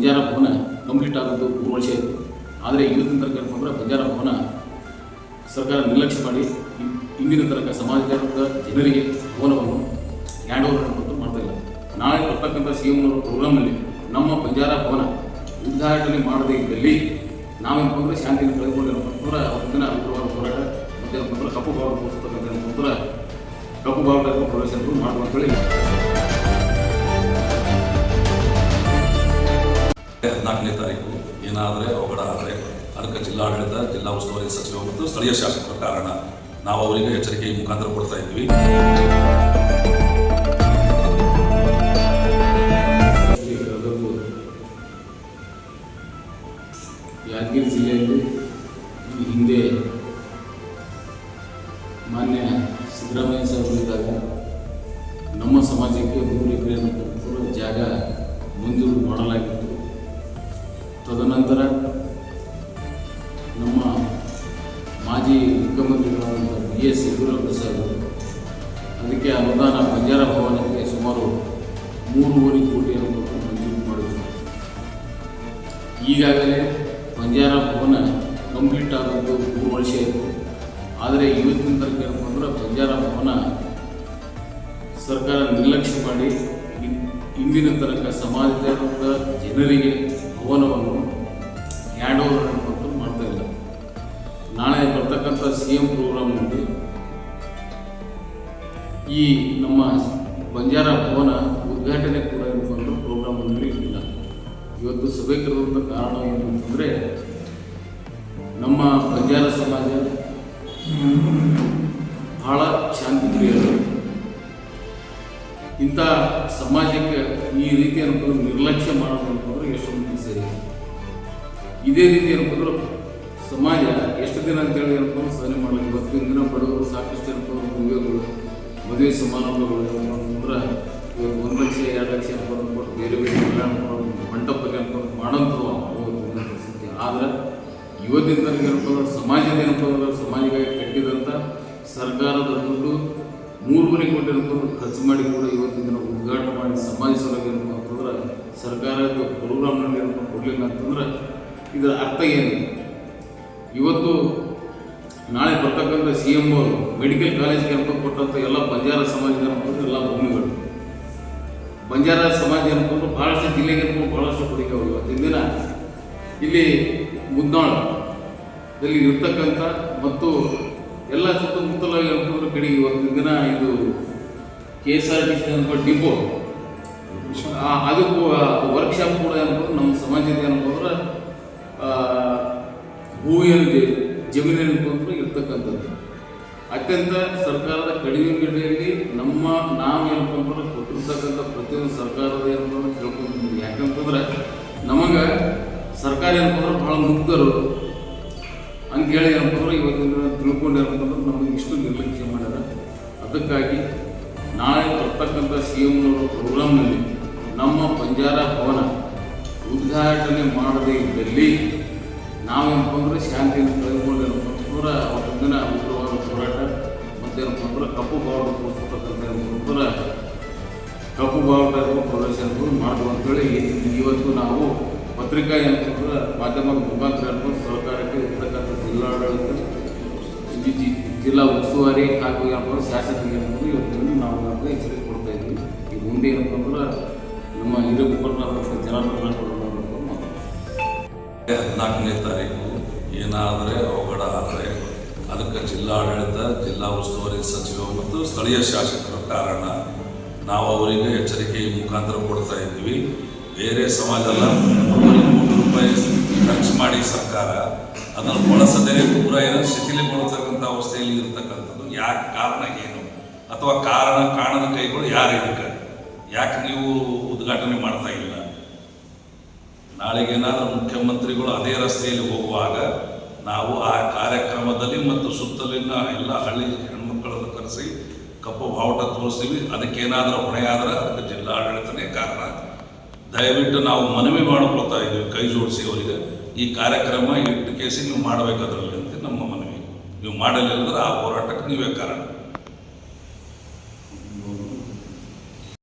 ಬಂಜಾರ ಭವನ complete ಆಗೋದು ಮೂರು ವರ್ಷ ಆಯಿತು. ಆದರೆ ಇವತ್ತಿನ ತನಕ ಏನಪ್ಪ ಬಂಜಾರ ಭವನ ಸರ್ಕಾರ ನಿರ್ಲಕ್ಷ್ಯ ಮಾಡಿ ಇಂದಿನ ತನಕ ಸಮಾಜದ ಜನರಿಗೆ ಭವನವನ್ನು ಹ್ಯಾಂಡ್ ಓವರ್ ಕೊಟ್ಟು ಮಾಡ್ತಾ ಇಲ್ಲ. ನಾಳೆ ಬರ್ತಕ್ಕಂಥ ಸಿ ಎಂ ಪ್ರೋಗ್ರಾಮಲ್ಲಿ ನಮ್ಮ ಬಂಜಾರ ಭವನ ಉದ್ಘಾಟನೆ ಮಾಡದೇ ಇದ್ದಲ್ಲಿ ನಾವೇನಪ್ಪ ಅಂದರೆ ಶಾಂತಿಯನ್ನು ಕಳೆದುಕೊಂಡು ಏನಪ್ಪ ಅವತ್ತಿನ ಉಗ್ರವಾದ ಹೋರಾಟ ಮತ್ತೆ ಅಂದ್ರೆ ಕಪ್ಪು ಭಾವ ತೋರಿಸ್ತಕ್ಕಂಥ ಅಂದ್ರೆ ಕಪ್ಪು ಬಾವುಟ ಪ್ರದರ್ಶನಗಳು ಹದಿನಾಲ್ಕನೇ ತಾರೀಕು ಏನಾದರೆ ಅವಘಡ ಆದರೆ ಅದಕ್ಕೆ ಜಿಲ್ಲಾಡಳಿತ, ಜಿಲ್ಲಾ ಉಸ್ತುವಾರಿ ಸಚಿವರು ಮತ್ತು ಸ್ಥಳೀಯ ಶಾಸಕರ ಕಾರಣ ನಾವು ಅವರಿಗೆ ಎಚ್ಚರಿಕೆ ಮುಖಾಂತರ ಕೊಡ್ತಾ ಇದ್ದೀವಿ. ಯಾದಗಿರಿ ಜಿಲ್ಲೆಯಲ್ಲಿ ಈ ಹಿಂದೆ ಮಾನ್ಯ ಸಿದ್ದರಾಮಯ್ಯ ಸರ್ ನಮ್ಮ ಸಮಾಜಕ್ಕೆ ತದನಂತರ ನಮ್ಮ ಮಾಜಿ ಮುಖ್ಯಮಂತ್ರಿಗಳಾದಂಥ ಬಿ ಎಸ್ ಯಡಿಯೂರಪ್ಪ ಸರ್ ಅದಕ್ಕೆ ಅನುದಾನ ಬಂಜಾರ ಭವನಕ್ಕೆ ಸುಮಾರು ಮೂರುವರೆ ಕೋಟಿ ಅನ್ನೋದು ಮಂಜೂರು ಮಾಡಿದರು. ಈಗಾಗಲೇ ಬಂಜಾರ ಭವನ ಕಂಪ್ಲೀಟ್ ಆಗೋದು ಮೂರು ವರ್ಷ ಇತ್ತು. ಆದರೆ ಇವತ್ತಿನ ತನಕ ಏನಪ್ಪ ಅಂದ್ರೆ ಬಂಜಾರ ಭವನ ಸರ್ಕಾರ ನಿರ್ಲಕ್ಷ್ಯ ಮಾಡಿ ಇಂದಿನ ತನಕ ಸಮಾಜದ ಜನರಿಗೆ ಭವನವನ್ನು ಹ್ಯಾಂಡ್ ಓವರ್ ಮಾಡ್ತಾ ಇಲ್ಲ. ನಾಳೆ ಬರ್ತಕ್ಕಂಥ ಸಿ ಎಂ ಪ್ರೋಗ್ರಾಮ್ನಲ್ಲಿ ಈ ನಮ್ಮ ಬಂಜಾರ ಭವನ ಉದ್ಘಾಟನೆ ಕೂಡ ಇರುವಂಥ ಪ್ರೋಗ್ರಾಮ್ ಇಲ್ಲ ಇವತ್ತು ಸಭೆ ಕರೆದಂಥ ಕಾರಣ ಏನು ಅಂತಂದರೆ, ನಮ್ಮ ಬಂಜಾರ ಸಮಾಜ ಬಹಳ ಶಾಂತಿ ಪ್ರಿಯರು. ಇಂಥ ಸಮಾಜಕ್ಕೆ ಈ ರೀತಿ ಅನ್ನೋದು ನಿರ್ಲಕ್ಷ್ಯ ಮಾಡೋದು ಅಂತಂದ್ರೆ ಎಷ್ಟೊಂದು ಸರಿ ಇದೇ ರೀತಿ ಏನಪ್ಪ ಸಮಾಜ ಎಷ್ಟು ದಿನ ಅಂತೇಳಿ ಏನಪ್ಪ ಸಹನೆ ಮಾಡಲಿಕ್ಕೆ ಇವತ್ತಿನ ದಿನ ಬಡವರು ಸಾಕಷ್ಟು ಏನಪ್ಪ ಮದುವೆಗಳು, ಮದುವೆ ಸಮಾರಂಭಗಳು ಅಂತಂದ್ರೆ ಒಂದು ಲಕ್ಷ, ಎರಡು ಲಕ್ಷ ಏನಪ್ಪ ಅಂದ್ಬಿಟ್ಟು ಬೇರೆ ಬೇರೆ ಮಾಡೋದು ಮಂಟಪಕ್ಕೆ ಏನಪ್ಪ ಇವತ್ತಿನ ಪರಿಸ್ಥಿತಿ. ಆದ್ರೆ ಇವತ್ತಿನ ತನಕ ಏನಪ್ಪ ಅಂದ್ರೆ ಸಮಾಜದ ಏನಪ್ಪ ಅಂದ್ರೆ ಕಟ್ಟಿದಂಥ ಸರ್ಕಾರದ ದುಡ್ಡು ಮೂರುವರೆ ಕೋಟಿ ಏನಪ್ಪ ಅಂದ್ರೆ ಖರ್ಚು ಮಾಡಿ ಕೂಡ ಇವತ್ತಿನ ದಿನ ಉದ್ಘಾಟನೆ ಮಾಡಿ ಸಮಾಜ ಸಲುವಾಗಿ ಏನಪ್ಪ ಅಂತಂದ್ರೆ ಸರ್ಕಾರದ ಪ್ರೋಗ್ರಾಮ್ನಲ್ಲಿ ಏನಪ್ಪ ಕೊಡಲಿಲ್ಲ ಅಂತಂದ್ರೆ ಇದರ ಅರ್ಥ ಏನು? ಇವತ್ತು ನಾಳೆ ಬರ್ತಕ್ಕಂಥ ಸಿ ಎಂ ಅವರು ಮೆಡಿಕಲ್ ಕಾಲೇಜ್ ಕರ್ಪ ಕೊಟ್ಟಂಥ ಎಲ್ಲ ಬಂಜಾರ ಸಮಾಜ ಅಂದ್ರೆ ಎಲ್ಲ ಭೂಮಿಗಳು. ಬಂಜಾರ ಸಮಾಜ ಅನ್ಕೊಂಡು ಭಾಳಷ್ಟು ಜಿಲ್ಲೆಗೆ ಅನ್ಕೊಂಡು ಭಾಳಷ್ಟು ಕೊಡುಗೆ ಇವತ್ತಿನ ದಿನ ಇಲ್ಲಿ ಮುದ್ನಾಳದಲ್ಲಿ ಇರ್ತಕ್ಕಂಥ ಮತ್ತು ಎಲ್ಲ ಸುತ್ತಮುತ್ತಲ ಏನಪ್ಪ ಕಡೆ ಇವತ್ತಿನ ದಿನ ಇದು K S R T C ಅನ್ಕೊಂಡು ಡಿಪೋ ಆ, ಅದು ವರ್ಕ್ಶಾಪ್ ಕೂಡ ಅನ್ಕೊಂಡು ನಮ್ಮ ಭೂಮಿಯಲ್ಲಿ ಜಮೀನಿನ ಅಂದ್ರೆ ಇರ್ತಕ್ಕಂಥದ್ದು. ಅತ್ಯಂತ ಸರ್ಕಾರದ ಕಡಿಮೆ ಬೆಲೆಯಲ್ಲಿ ನಮ್ಮ ನಾವು ಏನಪ್ಪ ಅಂದ್ರೆ ಕೊಟ್ಟಿರ್ತಕ್ಕಂಥ ಪ್ರತಿಯೊಂದು ಸರ್ಕಾರದ ಏನಪ್ಪ ಅಂದ್ರೆ ಯಾಕಂತಂದ್ರೆ ನಮಗೆ ಸರ್ಕಾರ ಏನಪ್ಪ ಅಂದ್ರೆ ಭಾಳ ಮುಗ್ಧರು. ಅಂತೇಳಿ ಏನಪ್ಪ ಅಂದ್ರೆ ಇವತ್ತಿನ ದಿನ ತಿಳ್ಕೊಂಡು ಏನಪ್ಪ ನಮಗೆ ಇಷ್ಟು ನಿರ್ಲಕ್ಷ್ಯ ಮಾಡ್ಯಾರ. ಅದಕ್ಕಾಗಿ ನಾಳೆ ಬರ್ತಕ್ಕಂಥ ಸಿ ಎಮ್ನವರ ಪ್ರೋಗ್ರಾಮ್ನಲ್ಲಿ ನಮ್ಮ ಬಂಜಾರ ಭವನ ಉದ್ಘಾಟನೆ ಮಾಡದೇ ಇದ್ದಲ್ಲಿ ನಾವೇನಪ್ಪ ಅಂದ್ರೆ ಶಾಂತಿಯನ್ನು ಕಳೆದುಕೊಂಡು ಏನಪ್ಪ ಅಂತಂದ್ರೆ ಅವತ್ತಿನ ದಿನ ಉಗ್ರವಾದ ಹೋರಾಟ ಮತ್ತೇನಪ್ಪ ಅಂದ್ರೆ ಕಪ್ಪು ಬಾವುಟ ತೋರಿಸ್ತಕ್ಕಂಥ ಏನಪ್ಪ ಅಂದ್ರೆ ಕಪ್ಪು ಬಾವುಟ ಪ್ರದರ್ಶನಗಳು ಮಾಡುವ ಅಂತೇಳಿ ಇವತ್ತು ನಾವು ಪತ್ರಿಕಾ ಏನಂತಂದ್ರೆ ಮಾಧ್ಯಮದ ಮುಖಾಂತರ ಏನಪ್ಪ ಸರ್ಕಾರಕ್ಕೆ ಇರ್ತಕ್ಕಂಥ ಜಿಲ್ಲಾಡಳಿತ ಜಿಲ್ಲಾ ಉಸ್ತುವಾರಿ ಹಾಗೂ ಏನಪ್ಪ ಅಂದ್ರೆ ಶಾಸಕರಿಗೆ ಏನಪ್ಪ ಇವತ್ತು ನಾವು ಎಚ್ಚರಿಕೆ ಕೊಡ್ತಾ ಇದ್ವಿ ಈ ಮುಂದೆ ಏನಪ್ಪ ಅಂದ್ರೆ ನಮ್ಮ ಹಿರಿಯ ಮುಖಂಡರಾದಂಥ ಜನಾರ್ದನ. ಹದಿನಾಲ್ಕನೇ ತಾರೀಕು, ಏನಾದರೆ ಅವಘಡ ಆದರೆ ಅದಕ್ಕೆ ಜಿಲ್ಲಾಡಳಿತ, ಜಿಲ್ಲಾ ಉಸ್ತುವಾರಿ ಸಚಿವ ಮತ್ತು ಸ್ಥಳೀಯ ಶಾಸಕರ ಕಾರಣ. ನಾವು ಅವರಿಗೆ ಎಚ್ಚರಿಕೆ ಮುಖಾಂತರ ಕೊಡ್ತಾ ಇದ್ವಿ ಬೇರೆ ಸಮಾಜ ಕೋಟಿ ರೂಪಾಯಿ ಖರ್ಚು ಮಾಡಿ ಸರ್ಕಾರ ಅದನ್ನು ಬಳಸದೇ ಪೂರ ಏನೋ ಶಿಥಿಲಗೊಳ್ತಕ್ಕಂಥ ಅವಸ್ಥೆಯಲ್ಲಿ ಇರತಕ್ಕಂಥದ್ದು. ಯಾಕೆ ಕಾರಣ ಏನು? ಅಥವಾ ಕಾರಣ ಕಾಣದ ಕೈಗಳು ಯಾರು ಇದಕ್ಕೆ? ಯಾಕೆ ನೀವು ಉದ್ಘಾಟನೆ ಮಾಡ್ತಾ ಇಲ್ಲ? ನಾಳೆಗೇನಾದರೂ ಮುಖ್ಯಮಂತ್ರಿಗಳು ಅದೇ ರಸ್ತೆಯಲ್ಲಿ ಹೋಗುವಾಗ ನಾವು ಆ ಕಾರ್ಯಕ್ರಮದಲ್ಲಿ ಮತ್ತು ಸುತ್ತಲಿನ ಎಲ್ಲ ಹಳ್ಳಿ ಹೆಣ್ಮಕ್ಕಳನ್ನು ಕರೆಸಿ ಕಪ್ಪು ಬಾವುಟ ತೋರಿಸ್ತೀವಿ. ಅದಕ್ಕೇನಾದರೂ ಹೊಣೆ ಆದ್ರೆ ಅದಕ್ಕೆ ಜಿಲ್ಲಾಡಳಿತನೇ ಕಾರಣ. ದಯವಿಟ್ಟು ನಾವು ಮನವಿ ಮಾಡ್ಕೊಳ್ತಾ ಇದ್ದೀವಿ, ಕೈ ಜೋಡಿಸಿ ಅವರಿಗೆ. ಈ ಕಾರ್ಯಕ್ರಮ ಇಟ್ಟು ಕೇಸಿ ನೀವು ಮಾಡಬೇಕಾದ್ರಲ್ಲಿ ಅಂತ ನಮ್ಮ ಮನವಿ. ನೀವು ಮಾಡಲಿಲ್ಲ ಅಂದ್ರೆ ಆ ಹೋರಾಟಕ್ಕೆ ನೀವೇ ಕಾರಣ.